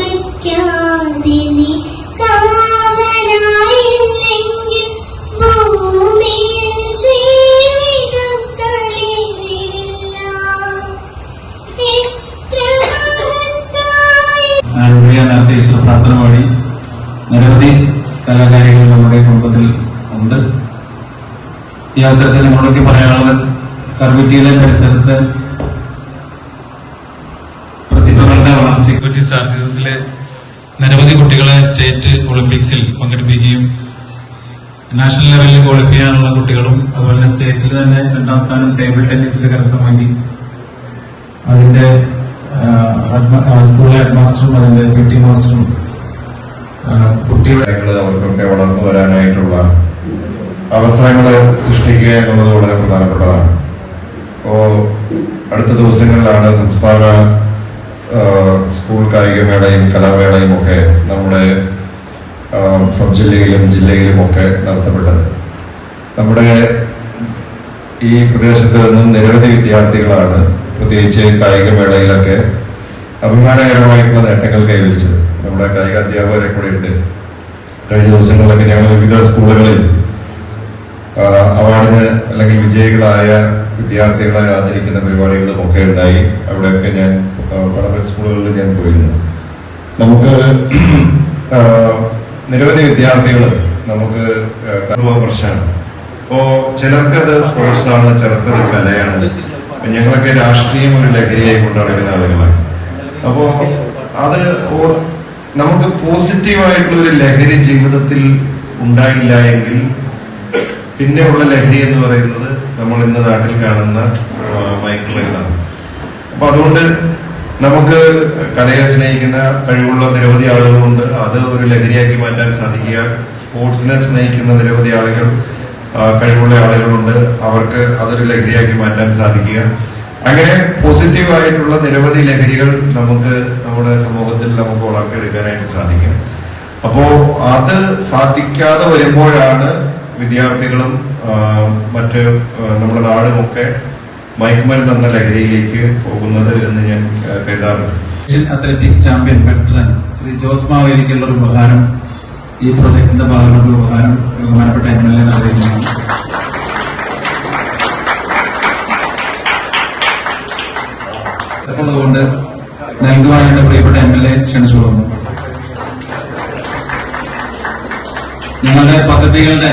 കണ്ണിമയ്ക്കാതെ നീ കാവനായില്ലെങ്കിൽ ഭൂമിയിൽ ജീവിതം കളിരില്ല ഈശ്വര പ്രാർത്ഥന പാടി നിരവധി കലാകാരികൾ നമ്മുടെ കുടുംബത്തിൽ ഉണ്ട്. ഈ അവസരത്തിൽ നിങ്ങളൊക്കെ പറയാനുള്ളത് കർവിറ്റിയിലെ പരിസരത്ത് സെക്യൂരിറ്റി സർവീസസിലെ നിരവധി കുട്ടികളെ സ്റ്റേറ്റ് ഒളിമ്പിക്സിൽ പങ്കെടുപ്പിക്കുകയും നാഷണൽ ലെവലിൽ ക്വാളിഫൈ ചെയ്യാനുള്ള കുട്ടികളും അതുപോലെ തന്നെ സ്റ്റേറ്റിൽ തന്നെ രണ്ടാം സ്ഥാനം ടേബിൾ ടെന്നീസിൽ കരസ്ഥമാക്കി. അതിന്റെ സ്കൂൾ ഹെഡ് മാസ്റ്ററും അതിന്റെ പി ടി മാസ്റ്ററും കുട്ടികളെ അവർക്കൊക്കെ വളർന്നു വരാനായിട്ടുള്ള അവസരങ്ങൾ സൃഷ്ടിക്കുക എന്നുള്ളത് വളരെ പ്രധാനപ്പെട്ടതാണ്. അപ്പോ അടുത്ത ദിവസങ്ങളിലാണ് സംസ്ഥാന സ്കൂൾ കായികമേളയും കലാമേളയും ഒക്കെ നമ്മുടെ സബ് ജില്ലയിലും ജില്ലയിലും ഒക്കെ നടത്തപ്പെട്ടത്. നമ്മുടെ ഈ പ്രദേശത്ത് നിന്നും നിരവധി വിദ്യാർത്ഥികളാണ് പ്രത്യേകിച്ച് കായികമേളയിലൊക്കെ അഭിമാനകരമായിട്ടുള്ള നേട്ടങ്ങൾ കൈവരിച്ചത്. നമ്മുടെ കായിക അധ്യാപകരെ കൂടെ ഉണ്ട് കഴിഞ്ഞ ദിവസങ്ങളിലൊക്കെ ഞങ്ങൾ വിവിധ സ്കൂളുകളിൽ അവാർഡിന് അല്ലെങ്കിൽ വിജയികളായ വിദ്യാർത്ഥികളെ ആദരിക്കുന്ന പരിപാടികളും ഒക്കെ ഉണ്ടായി. അവിടെയൊക്കെ ഞാൻ പല സ്കൂളുകളിൽ ഞാൻ പോയിരുന്നു. നമുക്ക് നിരവധി വിദ്യാർത്ഥികൾ നമുക്ക് പ്രശ്നമാണ് അപ്പോ ചിലർക്കത് സ്പോർട്സ് ആണ് ചിലർക്കത് കലയാണ്. ഞങ്ങളൊക്കെ രാഷ്ട്രീയം ഒരു ലഹരിയായി കൊണ്ട് നടക്കുന്ന ആളുകളാണ്. അപ്പോ അത് നമുക്ക് പോസിറ്റീവായിട്ടുള്ള ഒരു ലഹരി ജീവിതത്തിൽ ഉണ്ടായില്ല എങ്കിൽ പിന്നെയുള്ള ലഹരി എന്ന് പറയുന്നത് നമ്മൾ ഇന്ന് നാട്ടിൽ കാണുന്ന മയക്കുമരുന്നാണ്. അപ്പൊ അതുകൊണ്ട് നമുക്ക് കലയെ സ്നേഹിക്കുന്ന കഴിവുള്ള നിരവധി ആളുകളുണ്ട് അത് ഒരു ലഹരിയാക്കി മാറ്റാൻ സാധിക്കുക. സ്പോർട്സിനെ സ്നേഹിക്കുന്ന നിരവധി ആളുകൾ കഴിവുള്ള ആളുകളുണ്ട്. അവർക്ക് അതൊരു ലഹരിയാക്കി മാറ്റാൻ സാധിക്കുക. അങ്ങനെ പോസിറ്റീവായിട്ടുള്ള നിരവധി ലഹരികൾ നമുക്ക് നമ്മുടെ സമൂഹത്തിൽ നമുക്ക് വളർത്തിയെടുക്കാനായിട്ട് സാധിക്കും. അപ്പോൾ അത് സാധിക്കാതെ വരുമ്പോഴാണ് വിദ്യാർത്ഥികളും മറ്റ് നമ്മുടെ നാടുമൊക്കെ മയക്കുമരുന്ന് എന്ന ലഹരിയിലേക്ക് പോകുന്നത് എന്ന് ഞാൻ കരുതാറുണ്ട്. Athletic champion veteran Shri Jose മാവേലിക്കുള്ള ഒരു ഉപഹാരം ഈ പ്രൊജക്ടിന്റെ ഭാഗമായിട്ടുള്ള ഉപഹാരം ബഹുമാനപ്പെട്ട എം എൽ എ അറിയിക്കുന്നു അതുകൊണ്ട് നൽകുവാൻ എന്റെ പ്രിയപ്പെട്ട എം എൽ എ ക്ഷണിച്ചുകൊള്ളുന്നു. ഞങ്ങളുടെ പദ്ധതികളുടെ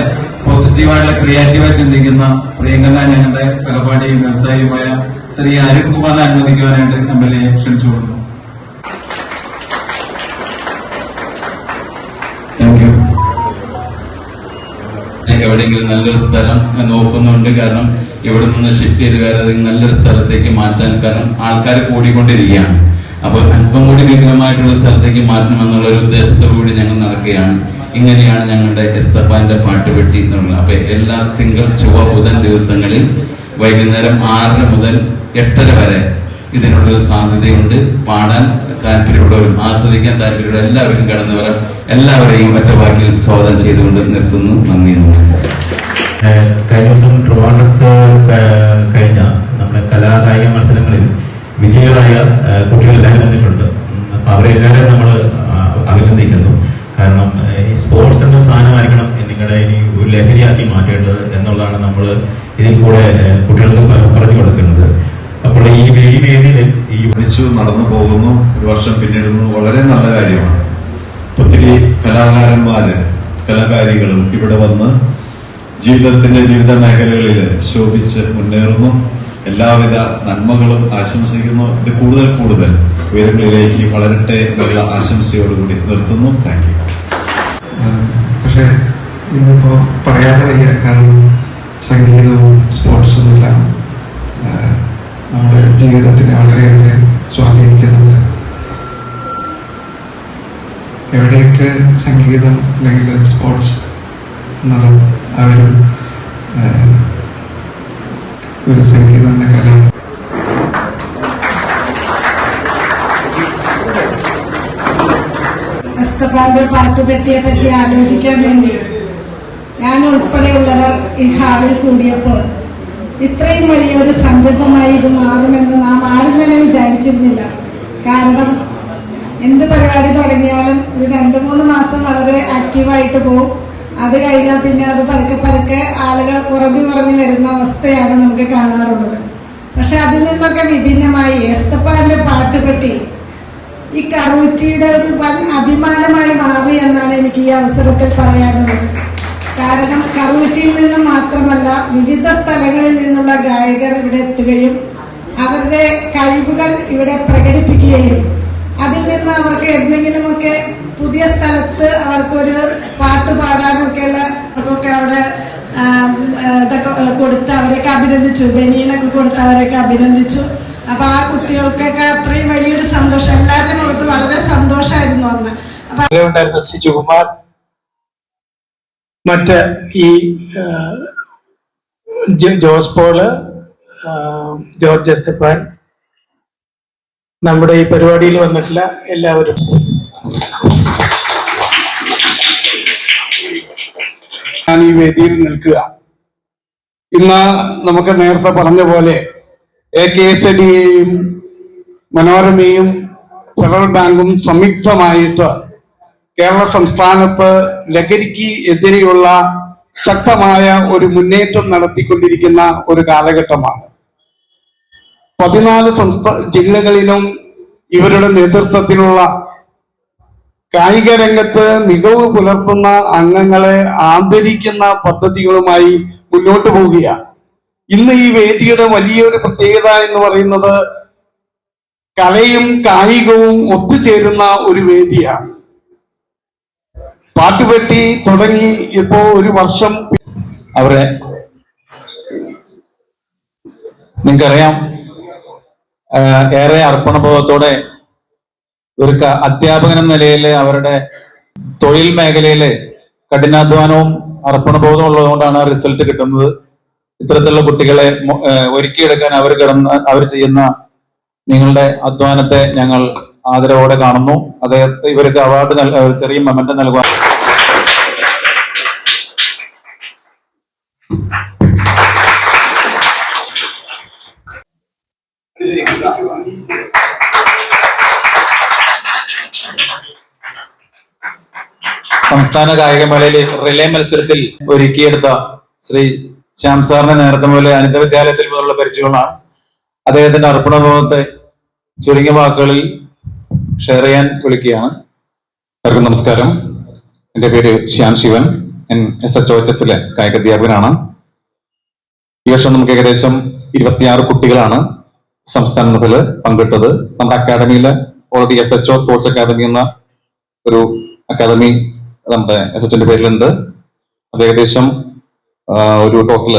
പോസിറ്റീവായിട്ടുള്ള ക്രിയേറ്റീവായി ചിന്തിക്കുന്ന പ്രിയങ്കര ഞങ്ങളുടെ സഹപാഠിയും വ്യവസായിയുമായ ശ്രീ അരുൺ കുമാറിനെ അനുവദിക്കുവാനായിട്ട് എം എൽ എ ക്ഷണിച്ചുകൊണ്ടു എവിടെയെങ്കിലും നല്ലൊരു സ്ഥലം നോക്കുന്നുണ്ട് കാരണം ഇവിടെ നിന്ന് ഷിഫ്റ്റ് ചെയ്ത് വേറെ നല്ലൊരു സ്ഥലത്തേക്ക് മാറ്റാൻ കാരണം ആൾക്കാർ കൂടിക്കൊണ്ടിരിക്കുകയാണ്. അപ്പോൾ അല്പം കൂടി വിപുലമായിട്ടുള്ള സ്ഥലത്തേക്ക് മാറ്റണം എന്നുള്ള ഒരു ഉദ്ദേശത്തോടു കൂടി ഞങ്ങൾ നടക്കുകയാണ്. ഇങ്ങനെയാണ് ഞങ്ങളുടെ എസ്തപ്പാന്റെ പാട്ടുപെട്ടി എന്നുള്ളത് അപ്പൊ എല്ലാ തിങ്കൾ ചൊവ്വ ബുധൻ ദിവസങ്ങളിൽ വൈകുന്നേരം ആറര മുതൽ എട്ടര വരെ ഇതിനുള്ളൊരു സാധ്യതയുണ്ട്. പാടാൻ താല്പര്യമുള്ളവരും ആസ്വദിക്കാൻ താല്പര്യമുള്ള എല്ലാവരും കടന്നു വരാം എല്ലാവരെയും ഒറ്റ വാക്കിൽ സ്വാഗതം ചെയ്തുകൊണ്ട് നിർത്തുന്നു. നന്ദി നമസ്കാരം. കഴിഞ്ഞ ദിവസം ട്രിവാൻഡ്രത്ത് കഴിഞ്ഞ നമ്മുടെ കലാകായിക മത്സരങ്ങളിൽ വിജയികളായ ഏഹ് കുട്ടികളെല്ലാവരും വന്നിട്ടുണ്ട്. അപ്പൊ അവരെല്ലാവരും നമ്മൾ അഭിനന്ദിക്കുന്നു. കാരണം ഈ സ്പോർട്സ് എന്ന സാധനമായിരിക്കണം നിങ്ങളുടെ ഇനി ലഹരിയാക്കി മാറ്റേണ്ടത് എന്നുള്ളതാണ് നമ്മൾ ഇതിൽ കൂടെ കുട്ടികൾക്ക് പറഞ്ഞു കൊടുക്കുന്നത്. അപ്പോൾ ഈ ഈ വേദിയിൽ ഈ പഠിച്ചു നടന്നു പോകുന്നു ഒരു വർഷം പിന്നിടുന്നു വളരെ നല്ല കാര്യമാണ്. ഒത്തിരി കലാകാരന്മാര് കലാകാരികളും ഇവിടെ വന്ന് ജീവിതത്തിന്റെ വിവിധ മേഖലകളിൽ ശോഭിച്ച് മുന്നേറുന്നു. എല്ലാവിധ നന്മകളും ആശംസിക്കുന്നു. ഇത് കൂടുതൽ കൂടുതൽ ഉയരങ്ങളിലേക്ക് വളരട്ടെ എന്നുള്ള ആശംസയോടുകൂടി നിർത്തുന്നു. താങ്ക് പക്ഷെ ഇന്നിപ്പോ പറയാതെ വയ്യ. കാരണം സംഗീതവും സ്പോർട്സും എല്ലാം നമ്മുടെ ജീവിതത്തിനെ വളരെയേറെ സ്വാധീനിക്കുന്നുണ്ട്. എവിടെയൊക്കെ സംഗീതം അല്ലെങ്കിൽ സ്പോർട്സ് എന്നുള്ള ആ ഒരു സംഗീതം എന്ന കല അസ്തപാന്റെ പാട്ടുപെട്ടിയെ പറ്റി ആലോചിക്കാൻ വേണ്ടി ഞാൻ ഉൾപ്പെടെയുള്ളവർ ഈ ഹാളിൽ കൂടിയപ്പോൾ ഇത്രയും വലിയൊരു സംരംഭമായി ഇത് മാറുമെന്ന് നാം ആരും തന്നെ വിചാരിച്ചിരുന്നില്ല. കാരണം എന്ത് പരിപാടി തുടങ്ങിയാലും ഒരു രണ്ട് മൂന്ന് മാസം വളരെ ആക്റ്റീവായിട്ട് പോകും അത് കഴിഞ്ഞാൽ പിന്നെ അത് പതുക്കെ പതുക്കെ ആളുകൾ കുറഞ്ഞു കുറഞ്ഞു വരുന്ന അവസ്ഥയാണ് നമുക്ക് കാണാറുള്ളത്. പക്ഷെ അതിൽ നിന്നൊക്കെ വിഭിന്നമായി എസ്തപ്പാന്റെ പാട്ടുപെട്ടി ഈ കറൂറ്റിയുടെ ഒരു വൻ അഭിമാനമായി മാറി എന്നാണ് എനിക്ക് ഈ അവസരത്തിൽ പറയാനുള്ളത്. കാരണം കറൂറ്റിയിൽ നിന്ന് മാത്രമല്ല വിവിധ സ്ഥലങ്ങളിൽ നിന്നുള്ള ഗായകർ ഇവിടെ എത്തുകയും അവരുടെ കഴിവുകൾ ഇവിടെ പ്രകടിപ്പിക്കുകയും അതിൽ നിന്ന് അവർക്ക് എന്തെങ്കിലുമൊക്കെ പുതിയ സ്ഥലത്ത് അവർക്കൊരു പാട്ട് പാടാനൊക്കെയുള്ള അവർക്കൊക്കെ അവിടെ ഇതൊക്കെ കൊടുത്ത് അവരെയൊക്കെ അഭിനന്ദിച്ചു. ബനിയനൊക്കെ കൊടുത്ത് അവരെയൊക്കെ അഭിനന്ദിച്ചു. അപ്പൊ ആ കുട്ടികൾക്കൊക്കെ അത്രയും വലിയൊരു സന്തോഷം. എല്ലാവരുടെയും മുഖത്ത് വളരെ സന്തോഷമായിരുന്നു അന്ന്. അപ്പൊ ഉണ്ടായിരുന്ന സിജുകുമാർ മറ്റ് ഈ ജോസ് പോൾ ജോർജ് എസ്തപ്പാൻ. നമ്മുടെ ഈ പരിപാടിയിൽ വന്നിട്ടുള്ള എല്ലാവരും. ഞാൻ ഈ വേദിയിൽ നിൽക്കുക. ഇന്ന് നമുക്ക് നേരത്തെ പറഞ്ഞ പോലെ എ കെ എസ് ഡിയെയും മനോരമയും ഫെഡറൽ ബാങ്കും സംയുക്തമായിട്ട് കേരള സംസ്ഥാനത്ത് ലഹരിക്ക് എതിരെയുള്ള ശക്തമായ ഒരു മുന്നേറ്റം നടത്തിക്കൊണ്ടിരിക്കുന്ന ഒരു കാലഘട്ടമാണ്. പതിനാല് സംസ്ഥാന ജില്ലകളിലും ഇവരുടെ നേതൃത്വത്തിലുള്ള കായിക രംഗത്ത് മികവ് പുലർത്തുന്ന അംഗങ്ങളെ ആദരിക്കുന്ന പദ്ധതികളുമായി മുന്നോട്ട് പോവുകയാണ്. ഇന്ന് ഈ വേദിയുടെ വലിയൊരു പ്രത്യേകത എന്ന് പറയുന്നത് കലയും കായികവും ഒത്തുചേരുന്ന ഒരു വേദിയാണ്. പാട്ടുപെട്ടി തുടങ്ങി ഇപ്പോ ഒരു വർഷം അവരെ നിങ്ങൾക്കറിയാം ഏറെ അർപ്പണബോധത്തോടെ ഒരു അധ്യാപകൻ എന്ന നിലയിൽ അവരുടെ തൊഴിൽ മേഖലയിലെ കഠിനാധ്വാനവും അർപ്പണബോധം ഉള്ളതുകൊണ്ടാണ് റിസൾട്ട് കിട്ടുന്നത്. ഇത്തരത്തിലുള്ള കുട്ടികളെ ഒരുക്കിയെടുക്കാൻ അവർ കിടന്ന് അവർ ചെയ്യുന്ന നിങ്ങളുടെ അധ്വാനത്തെ ഞങ്ങൾ ആദരവോടെ കാണുന്നു. അദ്ദേഹത്തെ ഇവർക്ക് അവാർഡ് ചെറിയ മൊമെന്റ് നൽകുവാൻ സംസ്ഥാന കായികമേളയിലെ റിലേ മത്സരത്തിൽ ഒരുക്കിയെടുത്ത ശ്രീ ശ്യാം സാറിന്റെ നേരത്തെ പോലെ അനിത വിദ്യാലയത്തിൽ മുതലുള്ള പരിചയമാണ് അദ്ദേഹത്തിന്റെ അർപ്പണബോധത്തെ ചുരുങ്ങിയ വാക്കുകളിൽ ഷെയർ ചെയ്യാൻ വിളിക്കുകയാണ്. എല്ലാവർക്കും നമസ്കാരം. എന്റെ പേര് ശ്യാം ശിവൻ. ഞാൻ എസ് എച്ച് ഒ എച്ച് എസിലെ കായിക അധ്യാപകനാണ്. ഈ വർഷം നമുക്ക് ഏകദേശം ഇരുപത്തിയാറ് കുട്ടികളാണ് സംസ്ഥാനത്തിൽ പങ്കെടുത്തത് നമ്മുടെ അക്കാദമിയിലെ already S H O sports academy എന്ന ഒരു അക്കാദമി നമ്മുടെ എസ് എച്ചിന്റെ പേരിലുണ്ട്. അത് ഏകദേശം ഒരു ടോട്ടൽ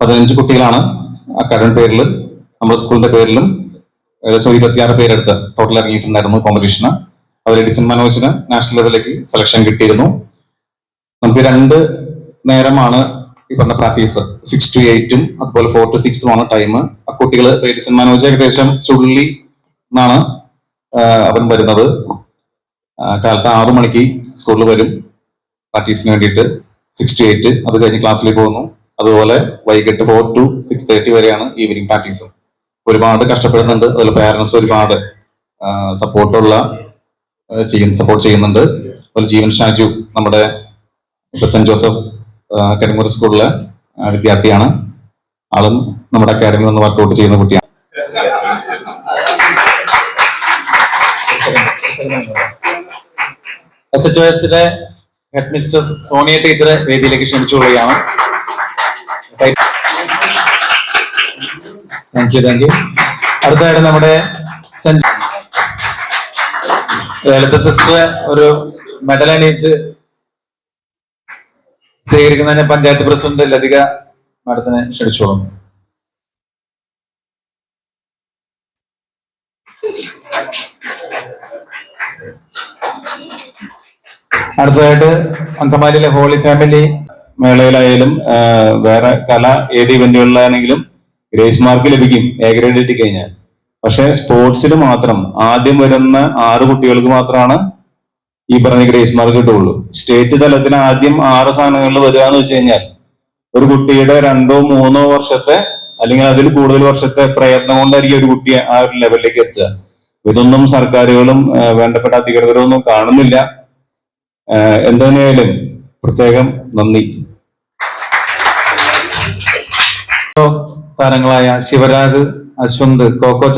പതിനഞ്ച് കുട്ടികളാണ് അക്കാഡമിക് പേരിൽ നമ്മുടെ സ്കൂളിന്റെ പേരിലും ഏകദേശം ഇരുപത്തിയാറ് പേരെടുത്ത് ടോട്ടൽ ഇറങ്ങിയിട്ടുണ്ടായിരുന്നു കോമ്പറ്റീഷന് അതിൽ എഡിസൺ മനോജിന് നാഷണൽ ലെവലിലേക്ക് സെലക്ഷൻ കിട്ടിയിരുന്നു. നമുക്ക് രണ്ട് നേരമാണ് ഈ പറഞ്ഞ പ്രാക്ടീസ് സിക്സ് ടു എയ്റ്റും അതുപോലെ ഫോർ ടു സിക്സും ആണ് ടൈം ആ കുട്ടികൾ എഡിസൺ മനോജ് ഏകദേശം ചുള്ളി എന്നാണ് അവൻ വരുന്നത്. കാലത്ത് ആറു മണിക്ക് സ്കൂളിൽ വരും. പ്രാക്ടീസിന് വേണ്ടിയിട്ട് സിക്സ് ടു എയ്റ്റ് അത് കഴിഞ്ഞ് ക്ലാസ്സിലേക്ക് പോകുന്നു. അതുപോലെ വൈകിട്ട് ഫോർ ടു സിക്സ് തേർട്ടി വരെയാണ് ഈവനിങ് പ്രാക്ടീസും ഒരുപാട് കഷ്ടപ്പെടുന്നുണ്ട്. അതിൽ പാരൻസ് ഒരുപാട് സപ്പോർട്ടുള്ള ചെയ്യുന്ന സപ്പോർട്ട് ചെയ്യുന്നുണ്ട്. അതുപോലെ ജീവൻ ഷാജു നമ്മുടെ സെന്റ് ജോസഫ് അക്കാഡമിക് സ്കൂളിലെ വിദ്യാർത്ഥിയാണ്. ആളും നമ്മുടെ അക്കാഡമി വന്ന് വർക്കൗട്ട് ചെയ്യുന്ന കുട്ടിയാണ്. എസ് എച്ച് എസിലെ ഹെഡ് മിസ്റ്റേഴ്സ് സോണിയ ടീച്ചറെ വേദിയിലേക്ക് ക്ഷണിച്ചുകൊള്ളുകയാണ് താങ്ക് യു താങ്ക് യു അടുത്തതായിട്ട് നമ്മുടെ ലളിത സിസ്റ്റർ ഒരു മെഡൽ അണിയിച്ച് സ്വീകരിക്കുന്നതിന് പഞ്ചായത്ത് പ്രസിഡന്റ് ലതിക മാഡത്തിനെ ക്ഷണിച്ചോളും അടുത്തതായിട്ട് അങ്കമാലിയിലെ ഹോളി ഫാമിലി മേളയിലായാലും വേറെ കല ഏത് ഇവന്റുകളിലാണെങ്കിലും ഗ്രേസ് മാർക്ക് ലഭിക്കും. എ ഗ്രേഡ് കിട്ടി കഴിഞ്ഞാൽ പക്ഷെ സ്പോർട്സിൽ മാത്രം ആദ്യം വരുന്ന ആറ് കുട്ടികൾക്ക് മാത്രമാണ് ഈ പറഞ്ഞ ഗ്രേസ് മാർക്ക് കിട്ടുള്ളൂ സ്റ്റേറ്റ് തലത്തിൽ ആദ്യം ആറ് സ്ഥാനങ്ങളിൽ വരിക എന്ന് വെച്ച് കഴിഞ്ഞാൽ ഒരു കുട്ടിയുടെ രണ്ടോ മൂന്നോ വർഷത്തെ അല്ലെങ്കിൽ അതിൽ കൂടുതൽ വർഷത്തെ പ്രയത്നം കൊണ്ടായിരിക്കും ഒരു കുട്ടി ആ ഒരു ലെവലിലേക്ക് എത്തുക. ഇതൊന്നും സർക്കാരുകളും വേണ്ടപ്പെട്ട അധികൃതരും ഒന്നും കാണുന്നില്ല. ആ, എന്തായാലും പ്രത്യേകം നന്ദി. താരങ്ങളായ ശിവരാജ് അശ്വന്ത് കോക്കോ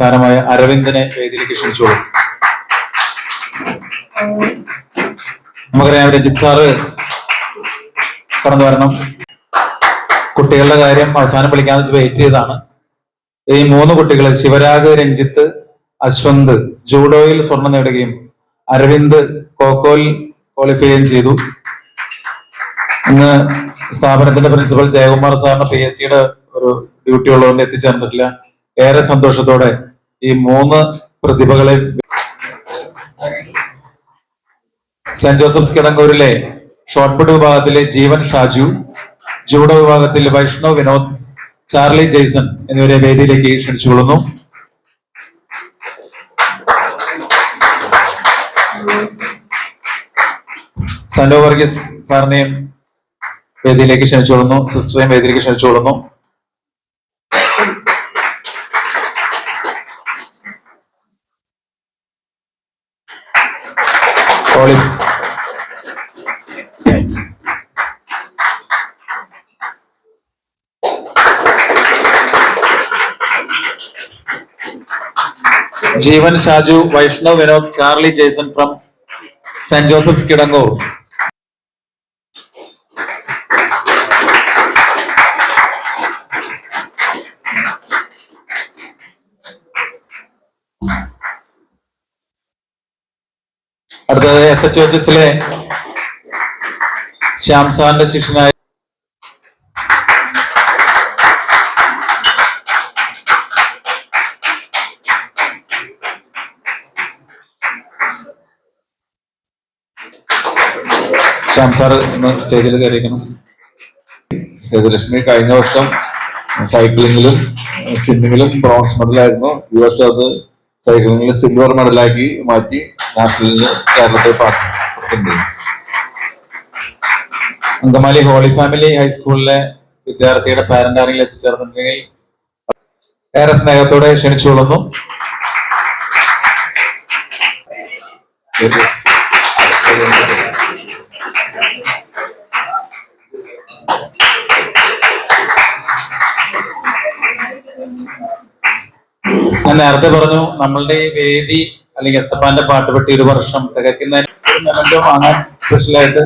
താരമായ അരവിന്ദനെ വേദിയിലേക്ക് ക്ഷണിച്ചോളൂ. നമുക്കറിയാം രഞ്ജിത് സാറ് കടന്നു വരണം. കുട്ടികളുടെ കാര്യം അവസാനം വിളിക്കാന്ന് വെച്ച് വെയിറ്റ് ചെയ്താണ് ഈ മൂന്ന് കുട്ടികൾ ശിവരാഗ് രഞ്ജിത്ത് അശ്വന്ത് ജൂഡോയിൽ സ്വർണം നേടുകയും അരവിന്ദ് കോക്കോയിൽ ക്വാളിഫൈ ചെയ്യുകയും ചെയ്തു. ഇന്ന് സ്ഥാപനത്തിന്റെ പ്രിൻസിപ്പൽ ജയകുമാർ സാറിന് പി എസ് സിയുടെ ഒരു ഡ്യൂട്ടി ഉള്ളതുകൊണ്ട് എത്തിച്ചേർന്നിട്ടില്ല. ഏറെ സന്തോഷത്തോടെ ഈ മൂന്ന് പ്രതിഭകളെ സെന്റ് ജോസഫ്സ് കിടങ്ങൂരിലെ ഷോർട്ട്പുട്ട് വിഭാഗത്തിലെ ജീവൻ ഷാജു ജൂഡോ വിഭാഗത്തിൽ വൈഷ്ണവ് വിനോദ് ചാർലി ജെയ്സൺ എന്നിവരെ വേദിയിലേക്ക് ക്ഷണിച്ചുകൊള്ളുന്നു. സനോ വർഗീസ് സാറിനെയും വേദിയിലേക്ക് ക്ഷണിച്ചോളുന്നു സിസ്റ്ററെയും വേദിയിലേക്ക് ക്ഷണിച്ചോളുന്നു Jeevan Shaju Vaishnav Vinod Charlie Jason from saint Joseph's Kidangoor. അടുത്തത് എസ് എച്ച് എച്ച് എസിലെ ശിഷ്യനായ ശ്യാം ഒന്ന് സ്റ്റേജിൽ കയറിയിരിക്കണം. സേതുലക്ഷ്മി കഴിഞ്ഞ വർഷം സൈക്ലിങ്ങിലും സ്വിമ്മിങ്ങിലും ബ്രോൺസ് മെഡലായിരുന്നു ഈ വർഷം അത് സൈക്ലിങ്ങിൽ സിൽവർ മെഡലാക്കി മാറ്റി നാഷണലിന് കേരളത്തെ പാർട്ടിസിപ്പേറ്റ് അങ്കമാലി ഹോളി ഫാമിലി ഹൈസ്കൂളിലെ വിദ്യാർത്ഥിയുടെ പാരന്റ് എത്തിച്ചേർന്നിട്ടുണ്ടെങ്കിൽ ഏറെ സ്നേഹത്തോടെ ക്ഷണിച്ചുകൊള്ളുന്നു. ഞാൻ നേരത്തെ പറഞ്ഞു നമ്മളുടെ ഈ വേദി അല്ലെങ്കിൽ എസ്തപ്പാന്റെ പാട്ടുപെട്ടി ഒരു വർഷം തികയ്ക്കുന്നതിന് ഒരു സ്പെഷ്യലായിട്ട് വാങ്ങാൻ സ്പെഷ്യലായിട്ട്